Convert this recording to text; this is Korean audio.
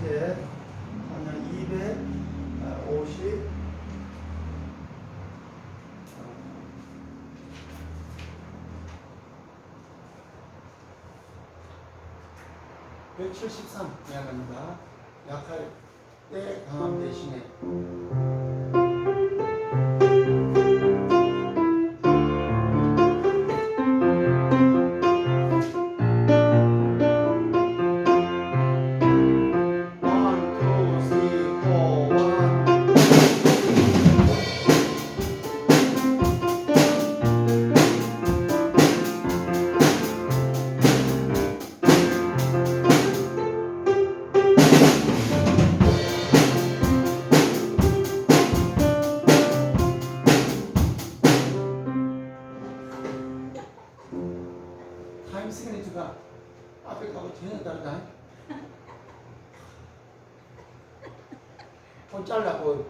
번째 하면 250 173 약합니다. 약할 때 강함 대신에 타임 시그니처가 앞에 가고 뒤에 다르다. 폰 잘라고 버리.